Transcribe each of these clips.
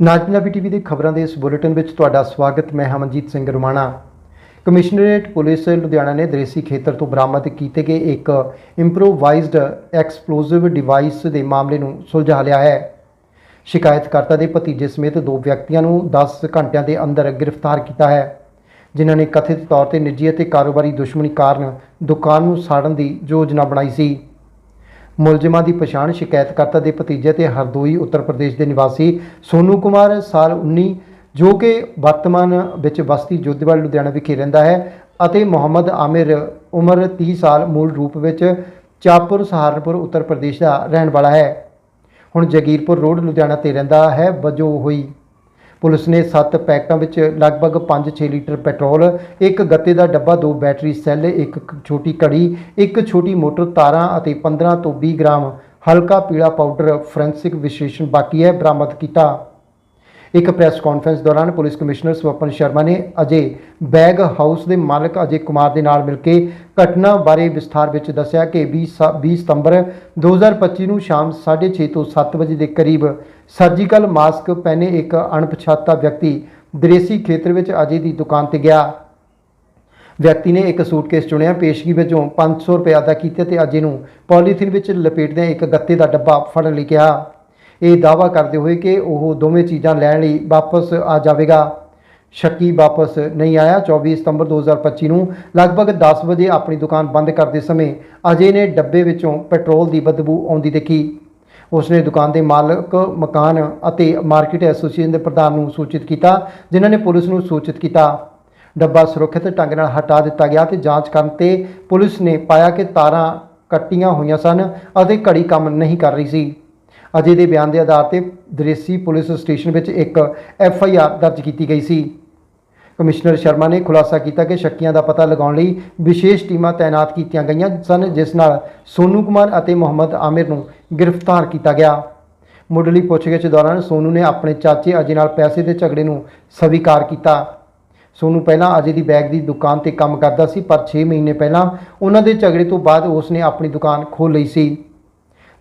ਨਾਜਨਾਬੀ TV ਦੇ ਖਬਰਾਂ ਦੇ ਇਸ ਬੁਲੇਟਿਨ ਵਿੱਚ ਤੁਹਾਡਾ ਸਵਾਗਤ, ਮੈਂ ਹਮਨਜੀਤ ਸਿੰਘ ਰੁਮਾਣਾ। ਕਮਿਸ਼ਨਰੇਟ ਪੁਲਿਸ ਲੁਧਿਆਣਾ ਨੇ ਦਰੇਸੀ ਖੇਤਰ ਤੋਂ ਬਰਾਮਦ ਕੀਤੇ ਗਏ ਇੱਕ ਇੰਪਰੋਵਾਈਜ਼ਡ ਐਕਸਪਲੋਸਿਵ ਡਿਵਾਈਸ ਦੇ ਮਾਮਲੇ ਨੂੰ ਸੁਲਝਾ ਲਿਆ ਹੈ। ਸ਼ਿਕਾਇਤਕਰਤਾ ਦੇ ਭਤੀਜੇ ਸਮੇਤ ਦੋ ਵਿਅਕਤੀਆਂ ਨੂੰ 10 ਘੰਟਿਆਂ ਦੇ ਅੰਦਰ ਗ੍ਰਿਫਤਾਰ ਕੀਤਾ ਹੈ, ਜਿਨ੍ਹਾਂ ਨੇ ਕਥਿਤ ਤੌਰ ਤੇ ਨਿੱਜੀ ਅਤੇ ਕਾਰੋਬਾਰੀ ਦੁਸ਼ਮਣੀ ਕਾਰਨ ਦੁਕਾਨ ਨੂੰ ਸਾੜਨ ਦੀ ਯੋਜਨਾ ਬਣਾਈ ਸੀ। ਮੁਲਜ਼ਮਾਂ ਦੀ ਪਛਾਣ ਸ਼ਿਕਾਇਤਕਰਤਾ ਦੇ ਭਤੀਜੇ ਤੇ ਹਰਦੋਈ ਉੱਤਰ ਪ੍ਰਦੇਸ਼ ਦੇ ਨਿਵਾਸੀ ਸੋਨੂ ਕੁਮਾਰ, ਸਾਲ 19 ਜੋ ਕਿ ਵਰਤਮਾਨ ਵਿੱਚ ਬਸਤੀ ਜੋਧੇਵਾਲ, ਲੁਧਿਆਣਾ ਵਿਖੇ ਰਹਿੰਦਾ ਹੈ ਅਤੇ ਮੁਹੰਮਦ ਆਮਿਰ ਉਮਰ 30 ਸਾਲ ਮੂਲ ਰੂਪ ਵਿੱਚ ਚਾਪੁਰ, ਸਹਾਰਨਪੁਰ, ਉੱਤਰ ਪ੍ਰਦੇਸ਼ ਦਾ ਰਹਿਣ ਵਾਲਾ ਹੈ। ਹੁਣ ਜਗੀਰਪੁਰ ਰੋਡ, ਲੁਧਿਆਣਾ ਤੇ ਰਹਿੰਦਾ ਹੈ। ਵਜੋਂ ਹੋਈ ਪੁਲਿਸ ਨੇ 7 ਪੈਕਟਾਂ ਵਿੱਚ ਲਗਭਗ 5-6 ਲੀਟਰ ਪੈਟਰੋਲ, ਇੱਕ ਗੱਤੇ ਦਾ ਡੱਬਾ, ਦੋ ਬੈਟਰੀ ਸੈੱਲ, ਇੱਕ ਛੋਟੀ ਘੜੀ, ਇੱਕ ਛੋਟੀ ਮੋਟਰ ਤਾਰਾਂ ਅਤੇ 15 ਤੋਂ 20 ਗ੍ਰਾਮ ਹਲਕਾ ਪੀਲਾ ਪਾਊਡਰ ਫੋਰੈਂਸਿਕ ਵਿਸ਼ਲੇਸ਼ਣ ਬਾਕੀ ਹੈ, ਬਰਾਮਦ ਕੀਤਾ। ਇੱਕ ਪ੍ਰੈਸ ਕਾਨਫਰੰਸ ਦੌਰਾਨ ਪੁਲਿਸ ਕਮਿਸ਼ਨਰ ਸਵਪਨ ਸ਼ਰਮਾ ਨੇ ਅਜੇ ਬੈਗ ਹਾਊਸ ਦੇ ਮਾਲਕ ਅਜੇ ਕੁਮਾਰ ਦੇ ਨਾਲ ਮਿਲ ਕੇ ਘਟਨਾ ਬਾਰੇ ਵਿਸਥਾਰ ਵਿੱਚ ਦੱਸਿਆ ਕਿ 20 ਸ- 20 ਸਤੰਬਰ 2025 ਨੂੰ ਸ਼ਾਮ 6:30 ਤੋਂ 7 ਵਜੇ ਦੇ ਕਰੀਬ ਸਰਜੀਕਲ ਮਾਸਕ ਪਹਿਨੇ ਇੱਕ ਅਣਪਛਾਤਾ ਵਿਅਕਤੀ ਦਰੇਸੀ ਖੇਤਰ ਵਿੱਚ ਅਜੇ ਦੀ ਦੁਕਾਨ ਤੇ ਗਿਆ। ਵਿਅਕਤੀ ਨੇ ਇੱਕ ਸੂਟਕੇਸ ਚੁਣਿਆ, ਪੇਸ਼ਗੀ ਵਜੋਂ 500 ਰੁਪਏ ਅਦਾ ਕੀਤੇ ਤੇ ਅਜੇ ਨੂੰ ਪੋਲੀਥੀਨ ਵਿੱਚ ਲਪੇਟਦਿਆਂ ਇੱਕ ਗੱਤੇ ਦਾ ਡੱਬਾ ਫੜਨ ਲਈ ਕਿਹਾ। ਇਹ ਦਾਅਵਾ ਕਰਦੇ ਹੋਏ ਕਿ ਉਹ ਦੋਵੇਂ ਚੀਜ਼ਾਂ ਲੈਣ ਲਈ ਵਾਪਸ ਆ ਜਾਵੇਗਾ। ਸ਼ੱਕੀ ਵਾਪਸ ਨਹੀਂ ਆਇਆ। 24 ਸਤੰਬਰ 2025 ਨੂੰ ਲਗਭਗ 10 ਵਜੇ ਆਪਣੀ ਦੁਕਾਨ ਬੰਦ ਕਰਦੇ ਸਮੇਂ ਅਜੇ ਨੇ ਡੱਬੇ ਵਿੱਚੋਂ ਪੈਟਰੋਲ ਦੀ ਬਦਬੂ ਆਉਂਦੀ ਦੇਖੀ। ਉਸਨੇ ਦੁਕਾਨ ਦੇ ਮਾਲਕ, ਮਕਾਨ ਅਤੇ ਮਾਰਕੀਟ ਐਸੋਸੀਏਸ਼ਨ ਦੇ ਪ੍ਰਧਾਨ ਨੂੰ ਸੂਚਿਤ ਕੀਤਾ, ਜਿਨ੍ਹਾਂ ਨੇ ਪੁਲਿਸ ਨੂੰ ਸੂਚਿਤ ਕੀਤਾ। ਡੱਬਾ ਸੁਰੱਖਿਅਤ ਢੰਗ ਨਾਲ ਹਟਾ ਦਿੱਤਾ ਗਿਆ ਤੇ ਜਾਂਚ ਕਰਨ ਤੇ ਪੁਲਿਸ ਨੇ ਪਾਇਆ ਕਿ ਤਾਰਾਂ ਕੱਟੀਆਂ ਹੋਈਆਂ ਸਨ ਅਤੇ ਘੜੀ ਕੰਮ ਨਹੀਂ ਕਰ ਰਹੀ ਸੀ। ਅਜੇ ਦੇ ਬਿਆਨ ਦੇ ਆਧਾਰ ਤੇ ਦਰੇਸੀ ਪੁਲਿਸ ਸਟੇਸ਼ਨ ਵਿੱਚ ਇੱਕ ਐਫ ਆਈ ਆਰ ਦਰਜ ਕੀਤੀ ਗਈ ਸੀ। ਕਮਿਸ਼ਨਰ ਸ਼ਰਮਾ ਨੇ ਖੁਲਾਸਾ ਕੀਤਾ ਕਿ ਸ਼ੱਕੀਆਂ ਦਾ ਪਤਾ ਲਗਾਉਣ ਲਈ ਵਿਸ਼ੇਸ਼ ਟੀਮਾਂ ਤਾਇਨਾਤ ਕੀਤੀਆਂ ਗਈਆਂ ਸਨ, ਜਿਸ ਨਾਲ ਸੋਨੂ ਕੁਮਾਰ ਅਤੇ ਮੁਹੰਮਦ ਆਮਿਰ ਨੂੰ ਗ੍ਰਿਫਤਾਰ ਕੀਤਾ ਗਿਆ। ਮੁੱਢਲੀ ਪੁੱਛਗਿੱਛ ਦੌਰਾਨ ਸੋਨੂ ਨੇ ਆਪਣੇ ਚਾਚੇ ਅਜੇ ਨਾਲ ਪੈਸੇ ਦੇ ਝਗੜੇ ਨੂੰ ਸਵੀਕਾਰ ਕੀਤਾ। ਸੋਨੂ ਪਹਿਲਾਂ ਅਜੇ ਦੀ ਬੈਗ ਦੀ ਦੁਕਾਨ ਤੇ ਕੰਮ ਕਰਦਾ ਸੀ, ਪਰ 6 ਮਹੀਨੇ ਪਹਿਲਾਂ ਉਹਨਾਂ ਦੇ ਝਗੜੇ ਤੋਂ ਬਾਅਦ ਉਸ ਨੇ ਆਪਣੀ ਦੁਕਾਨ ਖੋਲ੍ਹ ਲਈ ਸੀ।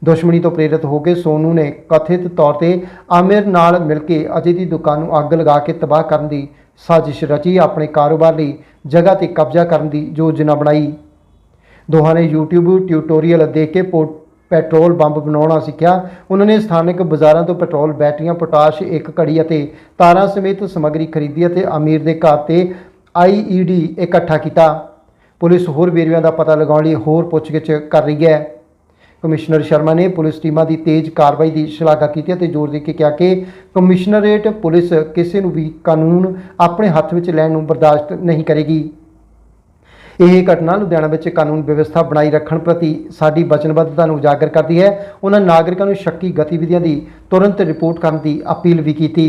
ਦੁਸ਼ਮਣੀ ਤੋਂ ਪ੍ਰੇਰਿਤ ਹੋ ਕੇ ਸੋਨੂ ਨੇ ਕਥਿਤ ਤੌਰ ਤੇ ਆਮਿਰ ਨਾਲ ਮਿਲ ਕੇ ਅਜੇ ਦੀ ਦੁਕਾਨ ਨੂੰ ਅੱਗ ਲਗਾ ਕੇ ਤਬਾਹ ਕਰਨ ਦੀ ਸਾਜ਼ਿਸ਼ ਰਚੀ, ਆਪਣੇ ਕਾਰੋਬਾਰ ਲਈ ਜਗ੍ਹਾ ਤੇ ਕਬਜ਼ਾ ਕਰਨ ਦੀ ਯੋਜਨਾ ਬਣਾਈ। ਦੋਹਾਂ ਨੇ YouTube ਟਿਊਟੋਰੀਅਲ ਦੇਖ ਕੇ ਪੋ- ਪੈਟਰੋਲ ਬੰਬ ਬਣਾਉਣਾ ਸਿੱਖਿਆ। ਉਹਨਾਂ ਨੇ ਸਥਾਨਕ ਬਾਜ਼ਾਰਾਂ ਤੋਂ ਪੈਟਰੋਲ, ਬੈਟਰੀਆਂ, ਪੋਟਾਸ਼, ਇੱਕ ਘੜੀ ਅਤੇ ਤਾਰਾਂ ਸਮੇਤ ਸਮੱਗਰੀ ਖਰੀਦੀ ਅਤੇ ਅਮੀਰ ਦੇ ਘਰ ਤੇ IED ਇਕੱਠਾ ਕੀਤਾ। ਪੁਲਿਸ ਹੋਰ ਵੇਰਵਿਆਂ ਦਾ ਪਤਾ ਲਗਾਉਣ ਲਈ ਹੋਰ ਪੁੱਛਗਿੱਛ ਕਰ ਰਹੀ ਹੈ। ਕਮਿਸ਼ਨਰ ਸ਼ਰਮਾ ਨੇ ਪੁਲਿਸ ਟੀਮਾਂ ਦੀ ਤੇਜ਼ ਕਾਰਵਾਈ ਦੀ ਸ਼ਲਾਘਾ ਕੀਤੀ ਅਤੇ ਜ਼ੋਰ ਦੇ ਕੇ ਕਿਹਾ ਕਿ ਕਮਿਸ਼ਨਰੇਟ ਪੁਲਿਸ ਕਿਸੇ ਨੂੰ ਵੀ ਕਾਨੂੰਨ ਆਪਣੇ ਹੱਥ ਵਿੱਚ ਲੈਣ ਨੂੰ ਬਰਦਾਸ਼ਤ ਨਹੀਂ ਕਰੇਗੀ। ਇਹ ਘਟਨਾ ਲੁਧਿਆਣਾ ਵਿੱਚ ਕਾਨੂੰਨ ਵਿਵਸਥਾ ਬਣਾਈ ਰੱਖਣ ਪ੍ਰਤੀ ਸਾਡੀ ਵਚਨਬੱਧਤਾ ਨੂੰ ਉਜਾਗਰ ਕਰਦੀ ਹੈ। ਉਹਨਾਂ ਨਾਗਰਿਕਾਂ ਨੂੰ ਸ਼ੱਕੀ ਗਤੀਵਿਧੀਆਂ ਦੀ ਤੁਰੰਤ ਰਿਪੋਰਟ ਕਰਨ ਦੀ ਅਪੀਲ ਵੀ ਕੀਤੀ।